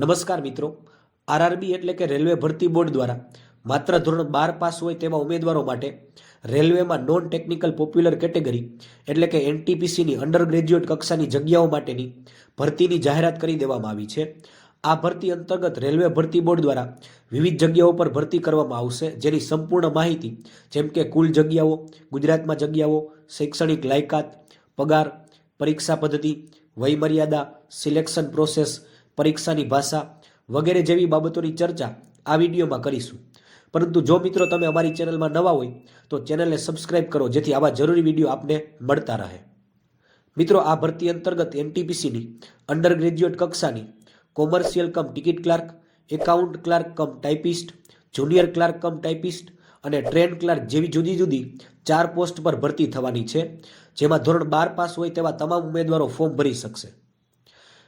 નમસ્કાર મિત્રો. આરઆરબી એટલે કે રેલવે ભરતી બોર્ડ દ્વારા માત્ર ધોરણ બાર પાસ હોય તેવા ઉમેદવારો માટે રેલવેમાં નોન ટેકનિકલ પોપ્યુલર કેટેગરી એટલે કે એનટીપીસીની અંડર ગ્રેજ્યુએટ કક્ષાની જગ્યાઓ માટેની ભરતીની જાહેરાત કરી દેવામાં આવી છે. આ ભરતી અંતર્ગત રેલવે ભરતી બોર્ડ દ્વારા વિવિધ જગ્યાઓ પર ભરતી કરવામાં આવશે, જેની સંપૂર્ણ માહિતી જેમ કે કુલ જગ્યાઓ, ગુજરાતમાં જગ્યાઓ, શૈક્ષણિક લાયકાત, પગાર, પરીક્ષા પદ્ધતિ, વયમર્યાદા સિલેક્શન પ્રોસેસ પરીક્ષાની ભાષા વગેરે જેવી બાબતોની ચર્ચા આ વિડીયોમાં કરીશું. પરંતુ જો મિત્રો તમે અમારી ચેનલમાં નવા હોય, તો ચેનલને સબસ્ક્રાઇબ કરો, જેથી આવા જરૂરી વીડિયો આપને મળતા રહે. મિત્રો, આ ભરતી અંતર્ગત એનટીપીસીની અંડર ગ્રેજ્યુએટ કક્ષાની commercial cum ticket clerk account clerk cum typist junior clerk cum typist અને ટ્રેન ક્લાર્ક જેવી જુદી જુદી ચાર પોસ્ટ પર ભરતી થવાની છે, જેમાં ધોરણ બાર પાસ હોય તેવા તમામ ઉમેદવારો ફોર્મ ભરી શકશે.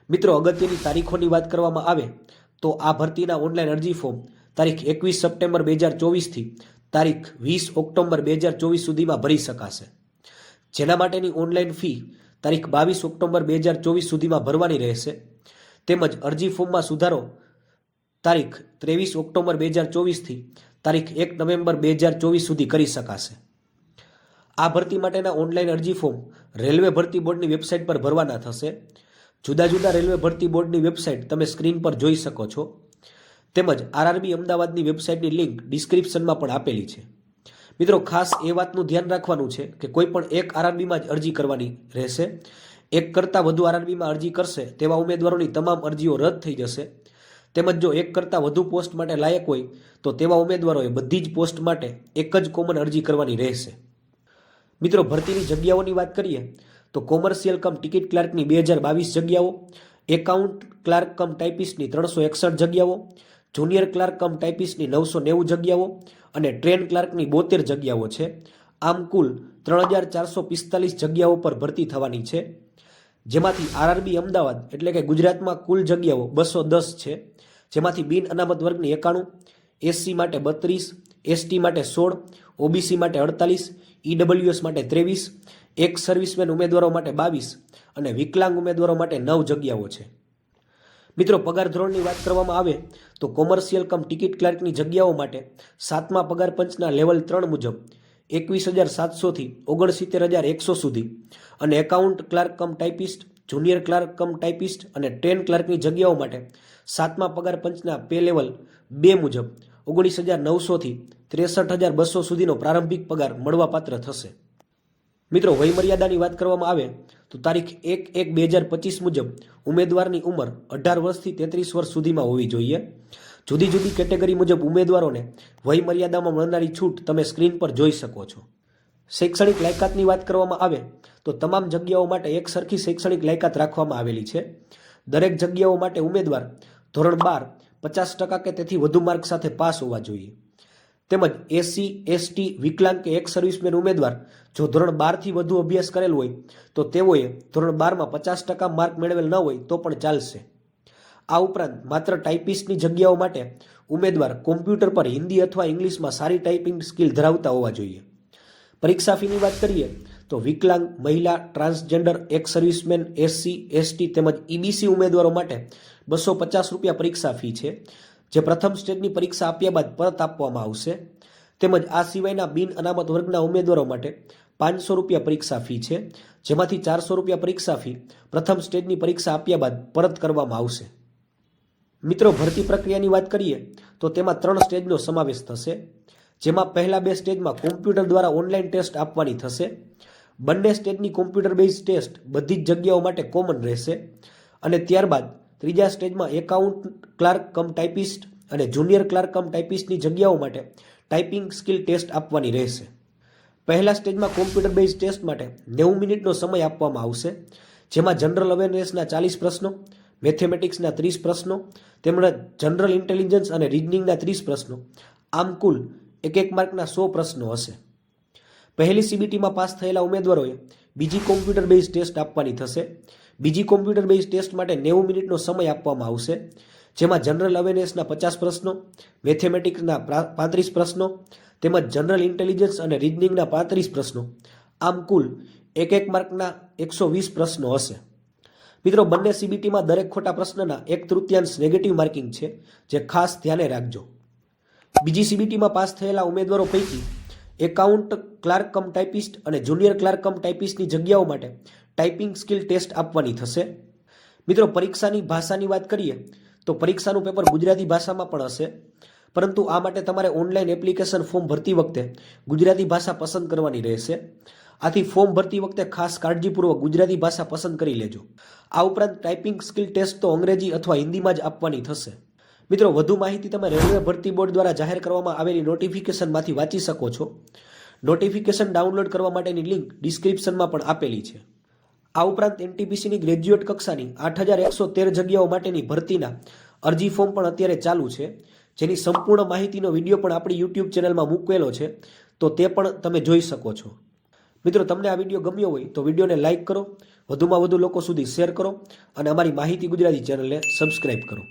મિત્રો, અગત્યની તારીખોની વાત કરવામાં આવે તો આ ભરતીના ઓનલાઈન અરજી ફોર્મ તારીખ એકવીસ સપ્ટેમ્બર બે હજાર ચોવીસથી તારીખ વીસ ઓક્ટોબર બે હજાર ચોવીસ સુધીમાં ભરી શકાશે. જેના માટેની ઓનલાઈન ફી તારીખ બાવીસ ઓક્ટોબર બે હજાર ચોવીસ સુધીમાં ભરવાની રહેશે. તેમજ અરજી ફોર્મમાં સુધારો તારીખ ત્રેવીસ ઓક્ટોબર બે હજાર ચોવીસથી તારીખ એક નવેમ્બર બે હજાર ચોવીસ સુધી કરી શકાશે. આ ભરતી માટેના ઓનલાઈન અરજી ફોર્મ રેલવે ભરતી બોર્ડની વેબસાઇટ પર ભરવાના થશે. જુદા જુદા રેલવે ભરતી બોર્ડની વેબસાઇટ તમે સ્ક્રીન પર જોઈ શકો છો. તેમજ આરઆરબી અમદાવાદની વેબસાઇટની લિંક ડિસ્ક્રિપ્શનમાં પણ આપેલી છે. મિત્રો, ખાસ એ વાતનું ધ્યાન રાખવાનું છે કે કોઈ પણ એક આરઆરબીમાં જ અરજી કરવાની રહેશે. એક કરતાં વધુ આરઆરબીમાં અરજી કરશે તેવા ઉમેદવારોની તમામ અરજીઓ રદ થઈ જશે. તેમજ જો એક કરતાં વધુ પોસ્ટ માટે લાયક હોય, તો તેવા ઉમેદવારોએ બધી જ પોસ્ટ માટે એક જ કોમન અરજી કરવાની રહેશે. મિત્રો, ભરતીની જગ્યાઓની વાત કરીએ તો કોમર્શિયલ કમ ટિકિટ ક્લાર્કની બે હજાર બાવીસ જગ્યાઓ, એકાઉન્ટ ક્લાર્ક કમ ટાઈપિસ્ટની ત્રણસો એકસઠ જગ્યાઓ, જુનિયર ક્લાર્ક કમ ટાઈપિસ્ટની નવસો નેવું જગ્યાઓ અને ટ્રેન ક્લાર્કની બોતેર જગ્યાઓ છે. આમ કુલ ત્રણ હજાર ચારસો પિસ્તાલીસ જગ્યાઓ પર ભરતી થવાની છે. જેમાંથી આરઆરબી અમદાવાદ એટલે કે ગુજરાતમાં કુલ જગ્યાઓ બસો દસ છે. જેમાંથી બિન અનામત વર્ગની એકાણું, એસસી માટે બત્રીસ, એસટી માટે સોળ, ઓબીસી માટે અડતાલીસ, ઈડબ્લ્યુએસ માટે ત્રેવીસ એક સર્વિસમેન ઉમેદવારો માટે બાવીસ અને વિકલાંગ ઉમેદવારો માટે નવ જગ્યાઓ છે. મિત્રો, પગાર ધોરણની વાત કરવામાં આવે તો કોમર્શિયલ કમ ટિકિટ ક્લાર્કની જગ્યાઓ માટે સાતમા પગાર પંચના લેવલ ત્રણ મુજબ એકવીસ હજાર સાતસોથી ઓગણસિત્તેર હજાર એકસો સુધી અને account clerk cum typist junior clerk cum typist અને ટ્રેન ક્લાર્કની જગ્યાઓ માટે સાતમા પગાર પંચના પે લેવલ બે મુજબ ઓગણીસ હજાર નવસોથી ત્રેસઠ હજાર બસો સુધીનો પ્રારંભિક પગાર મળવાપાત્ર થશે. મિત્રો, વયમર્યાદાની વાત કરવામાં આવે તો તારીખ એક એક બે હજાર પચીસ મુજબ ઉમેદવારની ઉંમર અઢાર વર્ષથી તેત્રીસ વર્ષ સુધીમાં હોવી જોઈએ. જુદી જુદી કેટેગરી મુજબ ઉમેદવારોને વયમર્યાદામાં મળનારી છૂટ તમે સ્ક્રીન પર જોઈ શકો છો. શૈક્ષણિક લાયકાતની વાત કરવામાં આવે તો તમામ જગ્યાઓ માટે એક સરખી શૈક્ષણિક લાયકાત રાખવામાં આવેલી છે. દરેક જગ્યાઓ માટે ઉમેદવાર ધોરણ બાર પચાસ ટકા કે તેથી વધુ માર્ક સાથે પાસ હોવા જોઈએ. તેમજ એસસી એસટી વિકલાંગ કે એક સર્વિસમેન ઉમેદવાર જો ધોરણ બારથી વધુ અભ્યાસ કરેલ હોય, તો તેઓએ ધોરણ બારમાં પચાસ ટકા માર્ક મેળવેલ ન હોય તો પણ ચાલશે. આ ઉપરાંત માત્ર ટાઈપિસ્ટની જગ્યાઓ માટે ઉમેદવાર કોમ્પ્યુટર પર હિન્દી અથવા ઇંગ્લિશમાં સારી ટાઈપિંગ સ્કિલ ધરાવતા હોવા જોઈએ. પરીક્ષા ફીની વાત કરીએ, તો વિકલાંગ, મહિલા transgender ex servicemen SC ST તેમજ ઈબીસી ઉમેદવારો માટે બસો પચાસ રૂપિયા પરીક્ષા ફી છે. જે પ્રથમ સ્ટેજની પરીક્ષા આપ્યા બાદ પરત આપવામાં આવશે. તેમજ આ સિવાયના બિન અનામત વર્ગના ઉમેદવારો માટે પાંચસો રૂપિયા પરીક્ષા ફી છે, જેમાંથી ચારસો રૂપિયા પરીક્ષા ફી પ્રથમ સ્ટેજની પરીક્ષા આપ્યા બાદ પરત કરવામાં આવશે. મિત્રો, ભરતી પ્રક્રિયાની વાત કરીએ તો તેમાં ત્રણ સ્ટેજનો સમાવેશ થશે, જેમાં પહેલા બે સ્ટેજમાં કોમ્પ્યુટર દ્વારા ઓનલાઈન ટેસ્ટ આપવાની થશે, બંને સ્ટેજની કોમ્પ્યુટર બેઝ ટેસ્ટ બધી જ જગ્યાઓ માટે કોમન રહેશે અને ત્યારબાદ ત્રીજા સ્ટેજમાં એકાઉન્ટ ક્લાર્ક કમ ટાઈપિસ્ટ અને જુનિયર ક્લાર્ક કમ ટાઈપિસ્ટની જગ્યાઓ માટે ટાઈપિંગ સ્કિલ ટેસ્ટ આપવાની રહેશે. પહેલા સ્ટેજમાં કોમ્પ્યુટર બેઝ ટેસ્ટ માટે નેવું મિનિટનો સમય આપવામાં આવશે, જેમાં જનરલ અવેરનેસના ચાલીસ પ્રશ્નો, મેથેમેટિક્સના ત્રીસ પ્રશ્નો, તેમજ જનરલ ઇન્ટેલિજન્સ અને રિઝનિંગના ત્રીસ પ્રશ્નો, આમ કુલ એક એક માર્કના સો પ્રશ્નો હશે. પહેલી સીબીટીમાં પાસ થયેલા ઉમેદવારોએ બીજી કોમ્પ્યુટર બેઝ ટેસ્ટ આપવાની થશે બીજી કોમ્પ્યુટર બેઝ ટેસ્ટ માટે નેવું મિનિટનો સમય આપવામાં આવશે, જેમાં જનરલ અવેરનેસના પચાસ પ્રશ્નો મેથેમેટિક્સના પાંત્રીસ પ્રશ્નો, તેમજ જનરલ ઇન્ટેલિજન્સ અને રિઝનિંગના પાંત્રીસ પ્રશ્નો. આમ કુલ એક એક માર્કના એકસો વીસ પ્રશ્નો હશે. મિત્રો, બંને સીબીટીમાં દરેક ખોટા પ્રશ્નના એક તૃતીયાંશ નેગેટિવ માર્કિંગ છે, જે ખાસ ધ્યાને રાખજો. બીજી સીબીટીમાં પાસ થયેલા ઉમેદવારો પૈકી એકાઉન્ટ ક્લાર્ક કમ ટાઈપિસ્ટ અને જુનિયર ક્લાર્ક કમ ટાઈપિસ્ટની જગ્યાઓ માટે ટાઈપિંગ સ્કિલ ટેસ્ટ આપવાની થશે. મિત્રો, પરીક્ષાની ભાષાની વાત કરીએ, તો પરીક્ષાનું પેપર ગુજરાતી ભાષામાં પણ હશે. પરંતુ આ માટે તમારે ઓનલાઈન એપ્લિકેશન ફોર્મ ભરતી વખતે ગુજરાતી ભાષા પસંદ કરવાની રહેશે. આથી ફોર્મ ભરતી વખતે ખાસ કાળજીપૂર્વક ગુજરાતી ભાષા પસંદ કરી લેજો. આ ઉપરાંત ટાઈપિંગ સ્કિલ ટેસ્ટ તો અંગ્રેજી અથવા હિન્દીમાં જ આપવાની થશે. મિત્રો, વધુ માહિતી તમે રેલવે ભરતી બોર્ડ દ્વારા જાહેર કરવામાં આવેલી નોટિફિકેશનમાંથી વાંચી શકો છો. નોટિફિકેશન ડાઉનલોડ કરવા માટેની લિંક ડિસ્ક્રિપ્શનમાં પણ આપેલી છે. આ ઉપરાંત એનટીપીસીની ગ્રેજ્યુએટ કક્ષાની આઠ હજાર એકસો તેર જગ્યાઓ માટેની ભરતીના અરજી ફોર્મ પણ અત્યારે ચાલુ છે. જેની સંપૂર્ણ માહિતીનો વીડિયો પણ આપણી યુટ્યુબ ચેનલમાં મૂકેલો છે. તો તે પણ તમે જોઈ શકો છો. મિત્રો, તમને આ વીડિયો ગમ્યો હોય તો વિડીયોને લાઇક કરો. વધુમાં વધુ લોકો સુધી શેર કરો અને અમારી માહિતી ગુજરાતી ચેનલને સબસ્ક્રાઇબ કરો.